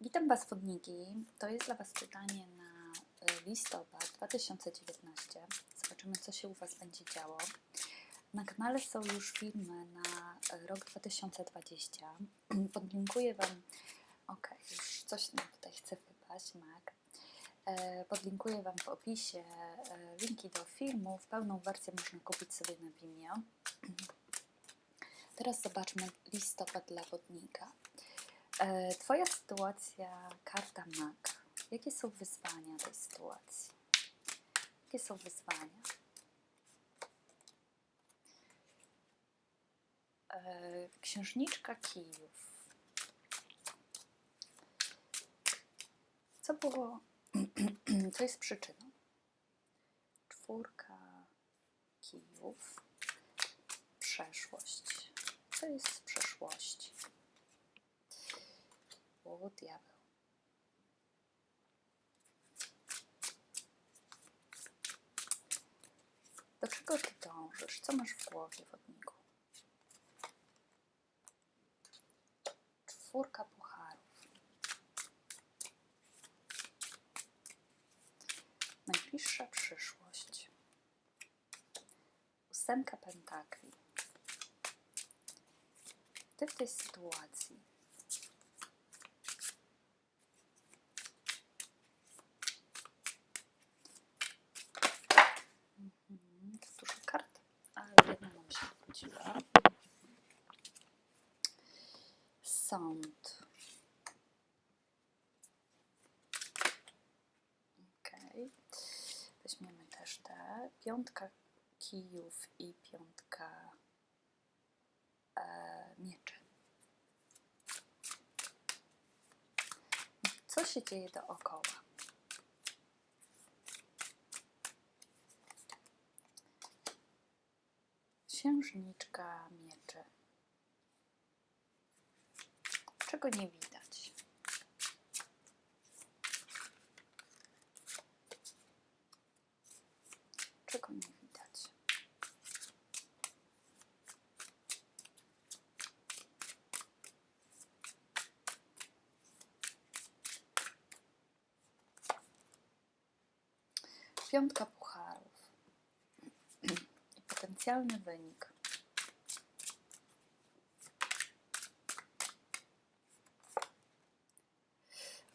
Witam Was, wodniki. To jest dla Was pytanie na e, listopad 2019. Zobaczymy, co się u Was będzie działo. Na kanale są już filmy na e, rok 2020. Podlinkuję Wam. Ok, już coś nam tutaj chce wypaść, Mac. E, Podlinkuję Wam w opisie e, linki do filmów. Pełną wersję można kupić sobie na Vimeo. Teraz zobaczmy listopad dla wodnika. E, Twoja sytuacja, karta mag. Jakie są wyzwania tej sytuacji? Jakie są wyzwania? E, Księżniczka kijów. Co było? Co jest przyczyną? Czwórka kijów. Przeszłość. Co jest z przeszłości? O, diabeł. Do czego ty dążysz? Co masz w głowie, wodniku? Czwórka pucharów. Najbliższa przyszłość. Ósemka pentakli. Ty w tej sytuacji Mhm, to dużo kart, ale jedna nam się wróciła. Sąd. Okej. Weźmiemy też te. Piątka kijów i piątka e, mieczy. Co się dzieje dookoła? Księżniczka mieczy. Czego nie widać? Czego nie widać? Piątka pucharów i potencjalny wynik.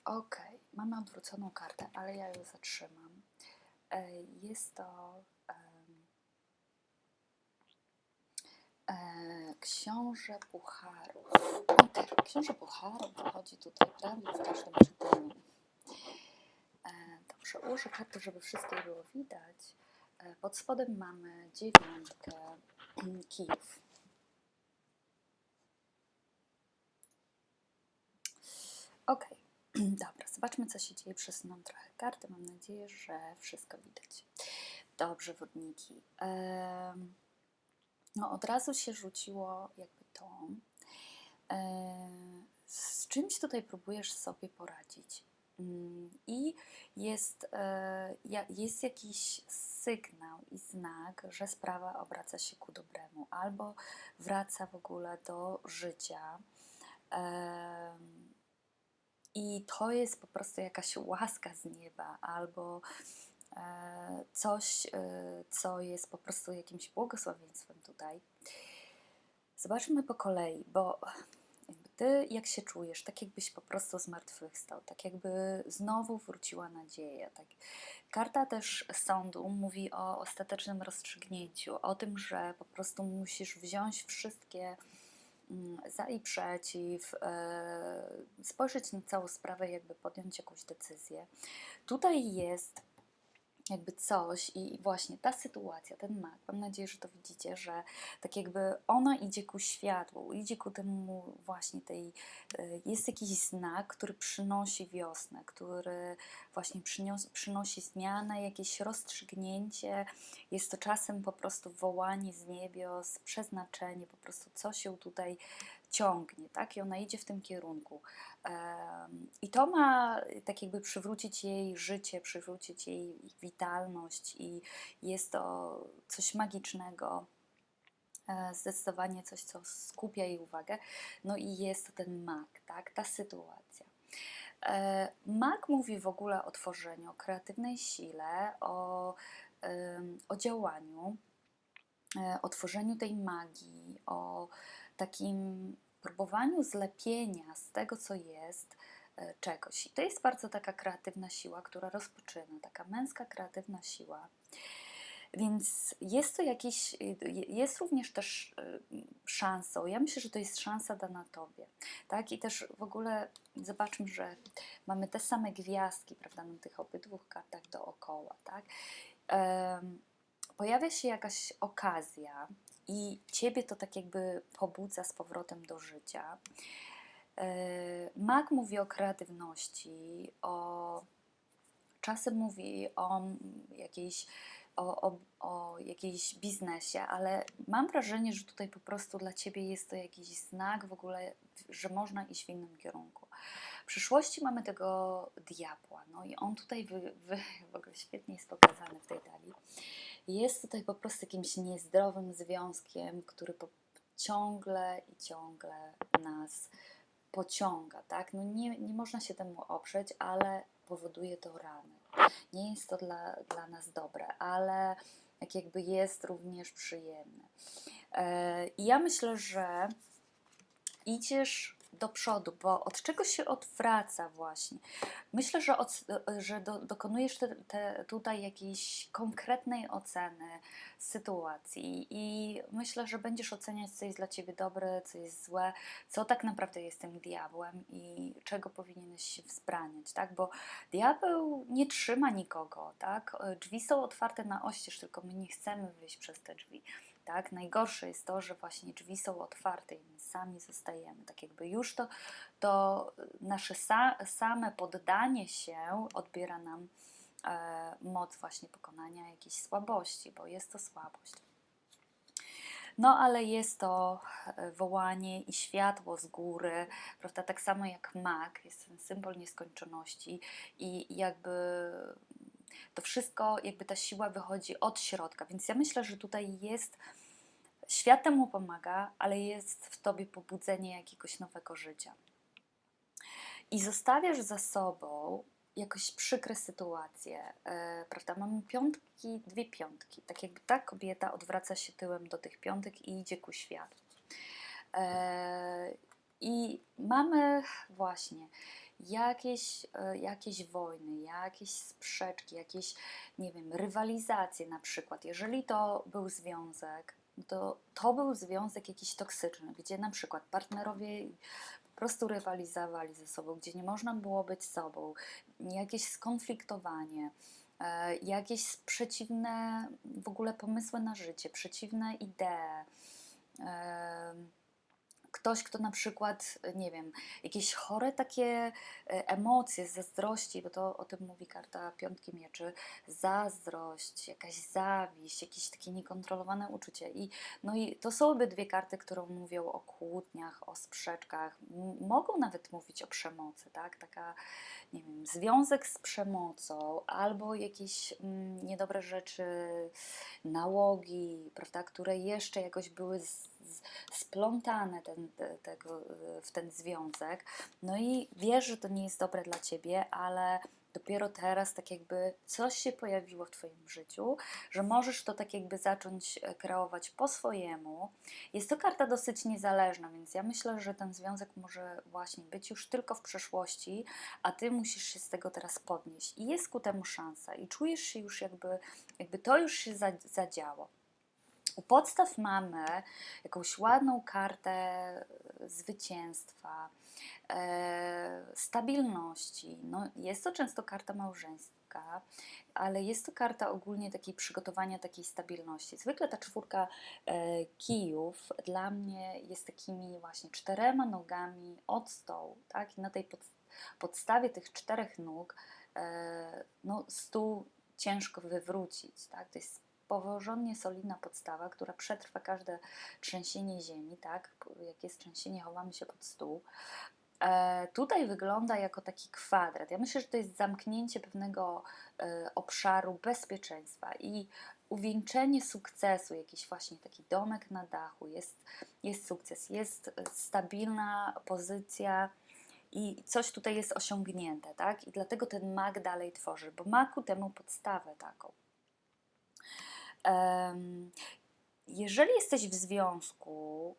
Ok, mamy odwróconą kartę, ale ja ją zatrzymam. E, Jest to e, Książę Pucharów. Książę Pucharów wychodzi tutaj prawie w każdym czytaniu. E, Dobrze, ułożę karty, żeby wszystkie było widać. Pod spodem mamy dziewiątkę kijów. Ok, dobra, zobaczmy, co się dzieje. Przesunął trochę karty. Mam nadzieję, że wszystko widać. Dobrze, wodniki. No, od razu się rzuciło jakby to. Z czymś tutaj próbujesz sobie poradzić. Mm, I jest, e, jest jakiś sygnał i znak, że sprawa obraca się ku dobremu, albo wraca w ogóle do życia. I to jest po prostu jakaś łaska z nieba, albo e, coś, e, co jest po prostu jakimś błogosławieństwem tutaj. Zobaczmy po kolei, bo ty jak się czujesz, tak jakbyś po prostu zmartwychwstał, tak jakby znowu wróciła nadzieja. Tak. Karta też sądu mówi o ostatecznym rozstrzygnięciu, o tym, że po prostu musisz wziąć wszystkie za i przeciw, e, spojrzeć na całą sprawę, jakby podjąć jakąś decyzję. Tutaj jest jakby coś i właśnie ta sytuacja, ten mak, mam nadzieję, że to widzicie, że tak jakby ona idzie ku światłu, idzie ku temu właśnie tej, e, jest jakiś znak, który przynosi wiosnę, który właśnie przynios, przynosi zmianę, jakieś rozstrzygnięcie, jest to czasem po prostu wołanie z niebios, przeznaczenie, po prostu co się tutaj ciągnie, tak? I ona idzie w tym kierunku. I to ma tak jakby przywrócić jej życie, przywrócić jej witalność i jest to coś magicznego, e, zdecydowanie coś, co skupia jej uwagę. No i jest to ten mak, tak? Ta sytuacja. E, Mag mówi w ogóle o tworzeniu, o kreatywnej sile, o, o działaniu, e, o tworzeniu tej magii, o takim próbowaniu zlepienia z tego, co jest, e, czegoś. I to jest bardzo taka kreatywna siła, która rozpoczyna, taka męska kreatywna siła. Więc jest to jakiś, jest również też y, szansą. Ja myślę, że to jest szansa dana Tobie. Tak? I też w ogóle zobaczmy, że mamy te same gwiazdki, prawda, na tych obydwu kartach dookoła. Tak? Em, pojawia się jakaś okazja i Ciebie to tak jakby pobudza z powrotem do życia. E, Mag mówi o kreatywności, o czasem mówi o jakiejś o, o, o jakiejś biznesie, ale mam wrażenie, że tutaj po prostu dla Ciebie jest to jakiś znak w ogóle, że można iść w innym kierunku. W przyszłości mamy tego diabła, no i on tutaj w ogóle świetnie jest pokazany w tej talii. Jest tutaj po prostu jakimś niezdrowym związkiem, który po, ciągle i ciągle nas pociąga, tak? No nie, nie można się temu oprzeć, ale powoduje to rany. Nie jest to dla, dla nas dobre, ale jak jakby jest również przyjemne. E, I ja myślę, że idziesz do przodu, bo od czego się odwraca właśnie? Myślę, że, od, że do, dokonujesz te, te tutaj jakiejś konkretnej oceny sytuacji i myślę, że będziesz oceniać, co jest dla Ciebie dobre, co jest złe, co tak naprawdę jest tym diabłem i czego powinieneś się wzbraniać, tak? Bo diabeł nie trzyma nikogo, tak? Drzwi są otwarte na oścież, tylko my nie chcemy wyjść przez te drzwi. Tak? Najgorsze jest to, że właśnie drzwi są otwarte i my sami zostajemy. Tak jakby już to, to nasze sa, same poddanie się odbiera nam e, moc właśnie pokonania jakiejś słabości, bo jest to słabość. No, ale jest to e, wołanie i światło z góry, prawda? Tak samo jak mak, jest ten symbol nieskończoności i jakby to wszystko, jakby ta siła wychodzi od środka. Więc ja myślę, że tutaj jest, świat temu pomaga, ale jest w tobie pobudzenie jakiegoś nowego życia. I zostawiasz za sobą jakoś przykre sytuacje, e, prawda? Mamy piątki, dwie piątki. Tak jakby ta kobieta odwraca się tyłem do tych piątek i idzie ku światu. E, I mamy właśnie jakieś, e, jakieś wojny, jakieś sprzeczki, jakieś, nie wiem, rywalizacje na przykład. Jeżeli to był związek, to to był związek jakiś toksyczny, gdzie na przykład partnerowie po prostu rywalizowali ze sobą, gdzie nie można było być sobą, jakieś skonfliktowanie, e, jakieś przeciwne w ogóle pomysły na życie, przeciwne idee. Ktoś, kto na przykład, nie wiem, jakieś chore takie e, emocje, zazdrości, bo to o tym mówi karta Piątki Mieczy, zazdrość, jakaś zawiść, jakieś takie niekontrolowane uczucie. I, no i to są obydwie karty, które mówią o kłótniach, o sprzeczkach, mogą nawet mówić o przemocy, tak? Taka, nie wiem, związek z przemocą albo jakieś mm, niedobre rzeczy, nałogi, prawda, które jeszcze jakoś były z, splątane ten, te, tego, w ten związek. No i wiesz, że to nie jest dobre dla ciebie, ale dopiero teraz tak jakby coś się pojawiło w Twoim życiu, że możesz to tak jakby zacząć e, kreować po swojemu. Jest to karta dosyć niezależna, więc ja myślę, że ten związek może właśnie być już tylko w przeszłości, a Ty musisz się z tego teraz podnieść. I jest ku temu szansa i czujesz się już jakby, jakby to już się zadziało. U podstaw mamy jakąś ładną kartę e, zwycięstwa, e, stabilności. No, jest to często karta małżeńska, ale jest to karta ogólnie takiej przygotowania takiej stabilności. Zwykle ta czwórka e, kijów dla mnie jest takimi właśnie czterema nogami od stołu, tak? I na tej pod, podstawie tych czterech nóg no, stół ciężko wywrócić, tak? To jest porządnie solidna podstawa, która przetrwa każde trzęsienie ziemi, tak? Jak jest trzęsienie, chowamy się pod stół. E, tutaj wygląda jako taki kwadrat. Ja myślę, że to jest zamknięcie pewnego e, obszaru bezpieczeństwa i uwieńczenie sukcesu, jakiś właśnie taki domek na dachu, jest, jest sukces, jest stabilna pozycja i coś tutaj jest osiągnięte, tak? I dlatego ten mak dalej tworzy, bo ma ku temu podstawę taką. Jeżeli jesteś w związku,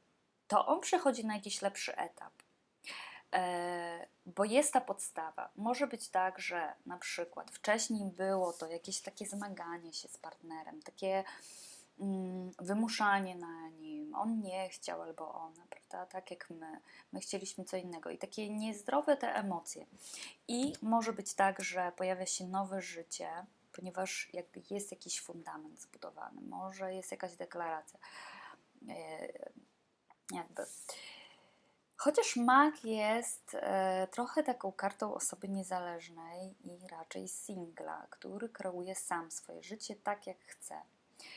to on przechodzi na jakiś lepszy etap. E, bo jest ta podstawa. Może być tak, że na przykład wcześniej było to jakieś takie zmaganie się z partnerem, takie mm, wymuszanie na nim. On nie chciał albo ona, prawda? Tak jak my. My chcieliśmy co innego i takie niezdrowe te emocje. I może być tak, że pojawia się nowe życie, ponieważ jakby jest jakiś fundament zbudowany, może jest jakaś deklaracja. E, jakby. Chociaż mag jest e, trochę taką kartą osoby niezależnej i raczej singla, który kreuje sam swoje życie tak, jak chce.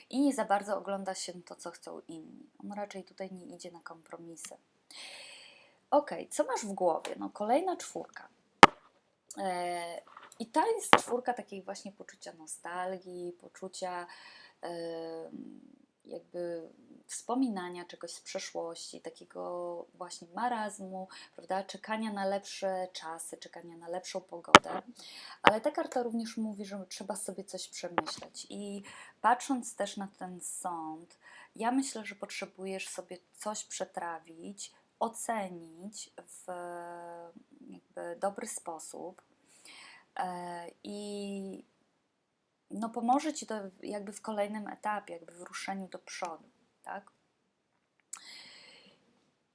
I nie za bardzo ogląda się to, co chcą inni. On raczej tutaj nie idzie na kompromisy. Ok, co masz w głowie? No, kolejna czwórka. E, I ta jest czwórka takiej właśnie poczucia nostalgii, poczucia jakby wspominania czegoś z przeszłości, takiego właśnie marazmu, prawda, czekania na lepsze czasy, czekania na lepszą pogodę. Ale ta karta również mówi, że trzeba sobie coś przemyśleć. I patrząc też na ten sąd, ja myślę, że potrzebujesz sobie coś przetrawić, ocenić w dobry sposób. E, I no pomoże Ci to jakby w kolejnym etapie, jakby w ruszeniu do przodu, tak?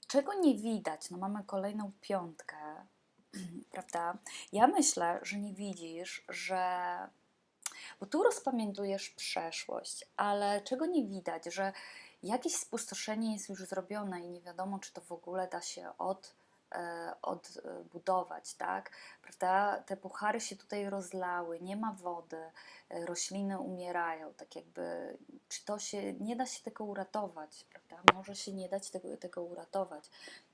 Czego nie widać? No mamy kolejną piątkę, prawda? Ja myślę, że nie widzisz, że... Bo tu rozpamiętujesz przeszłość, ale czego nie widać, że jakieś spustoszenie jest już zrobione i nie wiadomo, czy to w ogóle da się od odbudować, tak? Prawda? Te puchary się tutaj rozlały, nie ma wody, e, rośliny umierają, tak jakby, czy to się, nie da się tego uratować, prawda? Może się nie dać tego, tego uratować.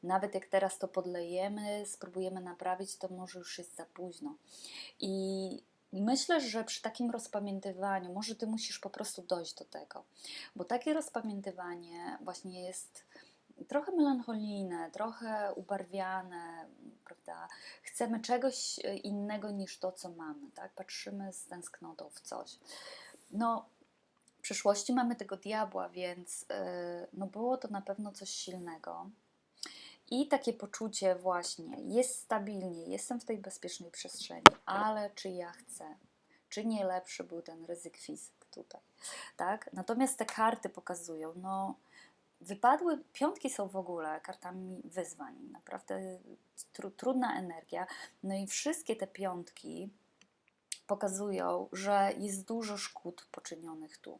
Nawet jak teraz to podlejemy, spróbujemy naprawić, to może już jest za późno. I Myślę, że przy takim rozpamiętywaniu, może ty musisz po prostu dojść do tego, bo takie rozpamiętywanie właśnie jest trochę melancholijne, trochę ubarwiane, prawda? Chcemy czegoś e, innego niż to, co mamy, tak? Patrzymy z tęsknotą w coś. No, w przyszłości mamy tego diabła, więc yy, no było to na pewno coś silnego. I takie poczucie właśnie, jest stabilnie, jestem w tej bezpiecznej przestrzeni, ale czy ja chcę? Czy nie lepszy był ten ryzyk fizyk tutaj, tak? Natomiast te karty pokazują, no wypadły, piątki są w ogóle kartami wyzwań, naprawdę tru, trudna energia. No i wszystkie te piątki pokazują, że jest dużo szkód poczynionych tu.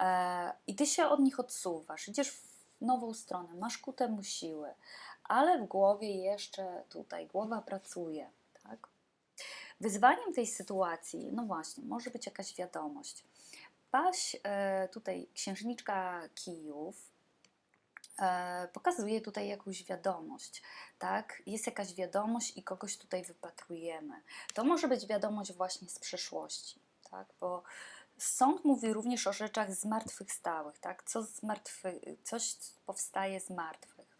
E, I ty się od nich odsuwasz, idziesz w nową stronę, masz ku temu siły, ale w głowie jeszcze tutaj głowa pracuje. Tak? Wyzwaniem tej sytuacji, no właśnie, może być jakaś wiadomość. Paś, e, tutaj księżniczka kijów, pokazuje tutaj jakąś wiadomość, tak? Jest jakaś wiadomość i kogoś tutaj wypatrujemy. To może być wiadomość właśnie z przeszłości, tak? Bo sąd mówi również o rzeczach zmartwychwstałych, tak? Co z martwy, coś powstaje z martwych.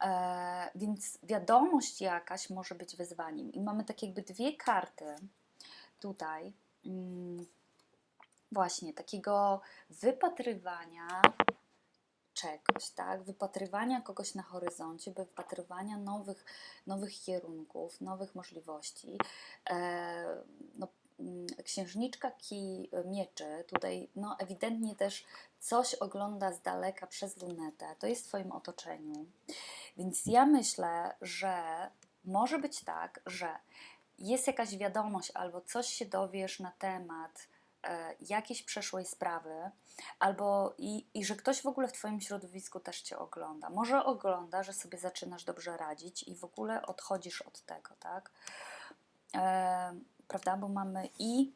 E, więc wiadomość jakaś może być wyzwaniem. I mamy tak jakby dwie karty tutaj, mm, właśnie takiego wypatrywania czegoś, tak? Wypatrywania kogoś na horyzoncie, wypatrywania nowych, nowych kierunków, nowych możliwości. E, no, mm, księżniczka ki mieczy tutaj no, ewidentnie też coś ogląda z daleka przez lunetę. To jest w Twoim otoczeniu. Więc ja myślę, że może być tak, że jest jakaś wiadomość albo coś się dowiesz na temat E, jakiejś przeszłej sprawy, albo i, i że ktoś w ogóle w Twoim środowisku też Cię ogląda. Może ogląda, że sobie zaczynasz dobrze radzić i w ogóle odchodzisz od tego, tak? E, prawda? Bo mamy i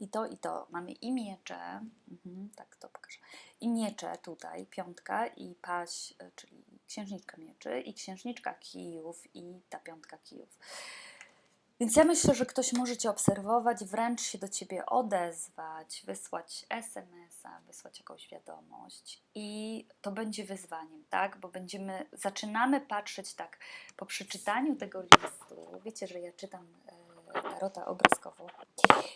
i to, i to. Mamy i miecze, mhm, tak to pokażę, i miecze tutaj, piątka i paź, e, czyli księżniczka mieczy i księżniczka kijów i ta piątka kijów. Więc ja myślę, że ktoś może Cię obserwować, wręcz się do Ciebie odezwać, wysłać SMS-a, wysłać jakąś wiadomość i to będzie wyzwaniem, tak? Bo będziemy, zaczynamy patrzeć tak, po przeczytaniu tego listu, wiecie, że ja czytam e, tarota obrazkowo,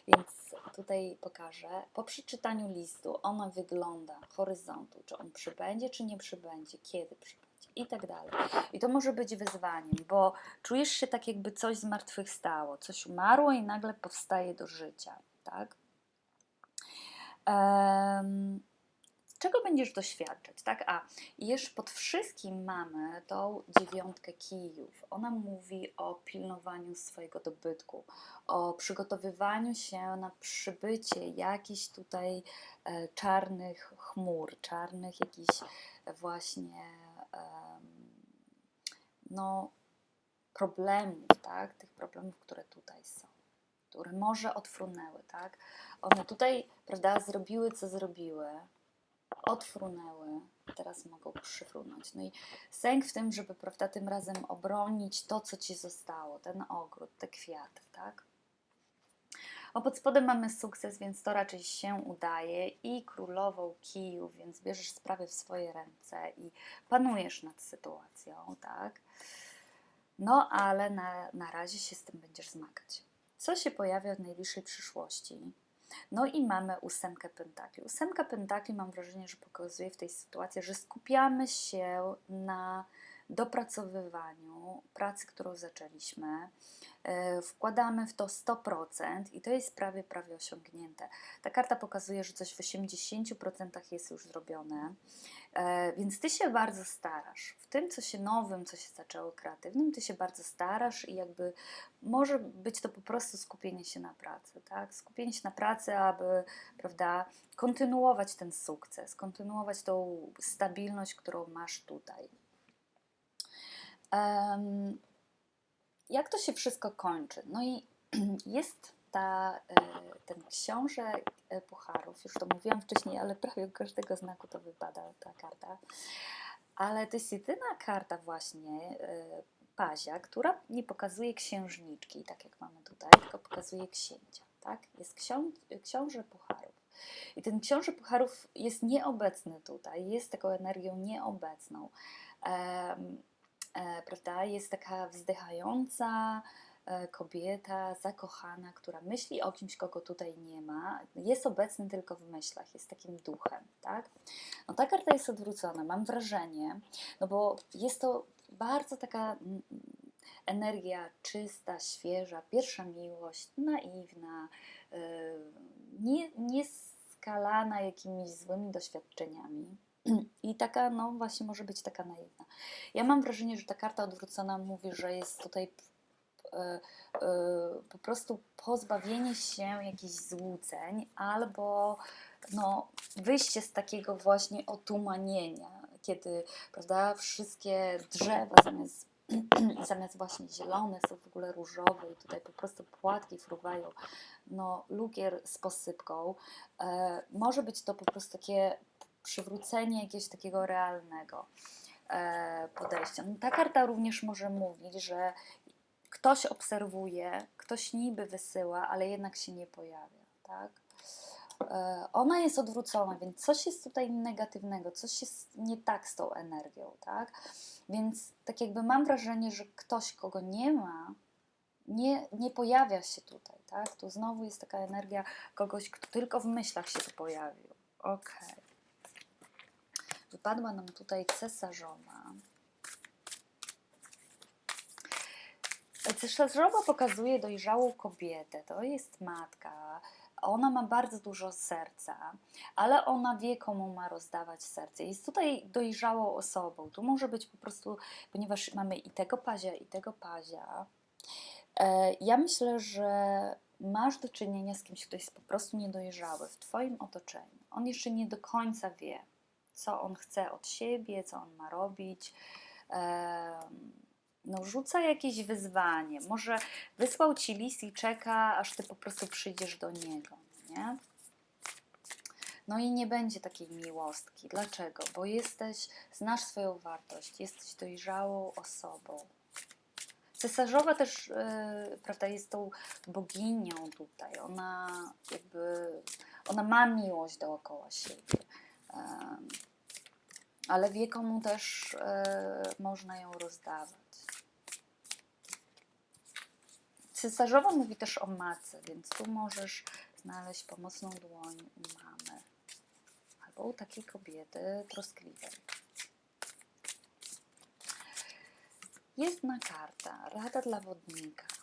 więc tutaj pokażę, po przeczytaniu listu ona wygląda, horyzontu, czy on przybędzie, czy nie przybędzie, kiedy przybędzie i tak dalej. I to może być wyzwaniem, bo czujesz się tak, jakby coś zmartwychwstało, coś umarło i nagle powstaje do życia, tak? Em, czego będziesz doświadczać, tak? A, jeszcze pod wszystkim mamy tą dziewiątkę kijów. Ona mówi o pilnowaniu swojego dobytku, o przygotowywaniu się na przybycie jakichś tutaj e, czarnych chmur, czarnych jakichś właśnie no, problemów, tak? Tych problemów, które tutaj są, które może odfrunęły, tak? One tutaj, prawda, zrobiły, co zrobiły, odfrunęły, teraz mogą przyfrunąć. No i sęk w tym, żeby, prawda, tym razem obronić to, co ci zostało, ten ogród, te kwiaty, tak? O pod spodem mamy sukces, więc to raczej się udaje i królową kijów, więc bierzesz sprawy w swoje ręce i panujesz nad sytuacją, tak? No, ale na, na razie się z tym będziesz zmagać. Co się pojawia w najbliższej przyszłości? No i mamy ósemkę pentakli. Ósemka pentakli mam wrażenie, że pokazuje w tej sytuacji, że skupiamy się na dopracowywaniu pracy, którą zaczęliśmy. E, Wkładamy w to 100% i to jest prawie, prawie osiągnięte. Ta karta pokazuje, że coś w 80% jest już zrobione, E, więc ty się bardzo starasz. W tym, co się nowym, co się zaczęło kreatywnym, ty się bardzo starasz i jakby może być to po prostu skupienie się na pracy, tak? Skupienie się na pracy, aby, prawda, kontynuować ten sukces, kontynuować tą stabilność, którą masz tutaj. Jak to się wszystko kończy? No i jest ta, e, ten książę e, pucharów, już to mówiłam wcześniej, ale prawie u każdego znaku to wypada ta karta. Ale to jest jedyna karta właśnie e, pazia, która nie pokazuje księżniczki, tak jak mamy tutaj, tylko pokazuje księcia. Tak? Jest ksią, książę pucharów. I ten książę pucharów jest nieobecny tutaj, jest taką energią nieobecną. E, prawda? Jest taka wzdychająca e, kobieta, zakochana, która myśli o kimś, kogo tutaj nie ma. Jest obecny tylko w myślach, jest takim duchem, tak? No ta karta jest odwrócona, mam wrażenie, no bo jest to bardzo taka mm, energia czysta, świeża, pierwsza miłość, naiwna, yy, nie, nie skalana jakimiś złymi doświadczeniami. I taka, no właśnie, może być taka naiwna. Ja mam wrażenie, że ta karta odwrócona mówi, że jest tutaj e, e, po prostu pozbawienie się jakichś złudzeń albo no, wyjście z takiego właśnie otumanienia, kiedy prawda, wszystkie drzewa zamiast, zamiast właśnie zielone są w ogóle różowe i tutaj po prostu płatki fruwają no, lukier z posypką. E, może być to po prostu takie przywrócenie jakiegoś takiego realnego e, podejścia. No, ta karta również może mówić, że ktoś obserwuje, ktoś niby wysyła, ale jednak się nie pojawia, tak? E, Ona jest odwrócona, więc coś jest tutaj negatywnego, coś jest nie tak z tą energią, tak? Więc tak jakby mam wrażenie, że ktoś, kogo nie ma, nie, nie pojawia się tutaj, tak? Tu znowu jest taka energia kogoś, kto tylko w myślach się pojawił. Okej. Wypadła nam tutaj cesarzowa. Cesarzowa pokazuje dojrzałą kobietę. To jest matka. Ona ma bardzo dużo serca, ale ona wie, komu ma rozdawać serce. Jest tutaj dojrzałą osobą. Tu może być po prostu, ponieważ mamy i tego pazia, i tego pazia. E, Ja myślę, że masz do czynienia z kimś, kto jest po prostu niedojrzały w Twoim otoczeniu. On jeszcze nie do końca wie, co on chce od siebie, co on ma robić. No, rzuca jakieś wyzwanie. Może wysłał ci list i czeka, aż ty po prostu przyjdziesz do niego, nie? No i nie będzie takiej miłostki. Dlaczego? Bo jesteś, znasz swoją wartość, jesteś dojrzałą osobą. Cesarzowa też, e, prawda, jest tą boginią tutaj. Ona jakby, ona ma miłość dookoła siebie. Em, ale wie komu też e, można ją rozdawać. Cesarzowa mówi też o matce, więc tu możesz znaleźć pomocną dłoń u mamy. Albo u takiej kobiety troskliwej. Jedna karta, rada dla wodnika.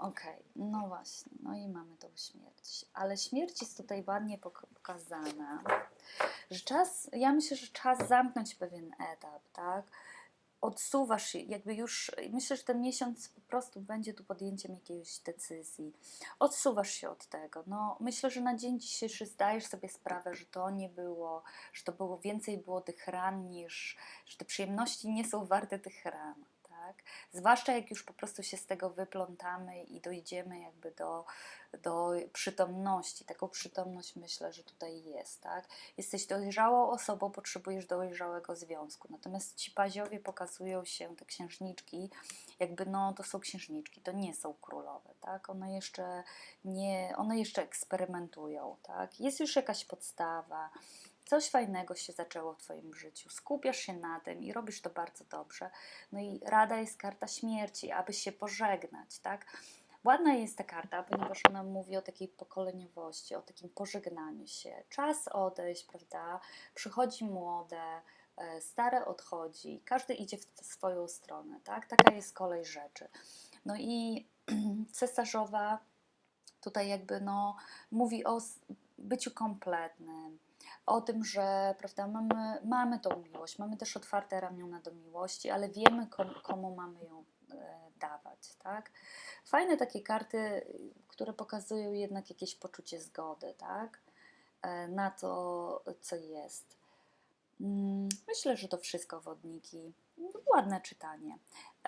Okej, no właśnie, no i mamy tą śmierć. Ale śmierć jest tutaj ładnie pok- pokazana, że czas, ja myślę, że czas zamknąć pewien etap, tak? Odsuwasz się, jakby już, myślę, że ten miesiąc po prostu będzie tu podjęciem jakiejś decyzji. Odsuwasz się od tego. No, myślę, że na dzień dzisiejszy zdajesz sobie sprawę, że to nie było, że to było więcej było tych ran niż, że te przyjemności nie są warte tych ran. Tak? Zwłaszcza jak już po prostu się z tego wyplątamy i dojdziemy jakby do, do przytomności. Taką przytomność myślę, że tutaj jest. Tak? Jesteś dojrzałą osobą, potrzebujesz dojrzałego związku. Natomiast ci paziowie pokazują się, te księżniczki, jakby no to są księżniczki, to nie są królowe. Tak? One, jeszcze nie, one jeszcze eksperymentują. Tak? Jest już jakaś podstawa. Coś fajnego się zaczęło w Twoim życiu. Skupiasz się na tym i robisz to bardzo dobrze. No i rada jest karta śmierci, aby się pożegnać, tak? Ładna jest ta karta, ponieważ ona mówi o takiej pokoleniowości, o takim pożegnaniu się. Czas odejść, prawda? Przychodzi młode, e, stare odchodzi, każdy idzie w swoją stronę, tak? Taka jest kolej rzeczy. No i cesarzowa tutaj jakby no, mówi o byciu kompletnym, o tym, że prawda, mamy, mamy tą miłość, mamy też otwarte ramiona do miłości, ale wiemy komu, komu mamy ją e, dawać, tak? Fajne takie karty, które pokazują jednak jakieś poczucie zgody, tak? E, Na to, co jest. Mm, Myślę, że to wszystko wodniki. Ładne czytanie.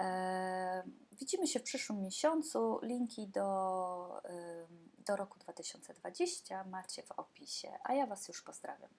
E, Widzimy się w przyszłym miesiącu. Linki do, do roku 2020 macie w opisie, a ja Was już pozdrawiam.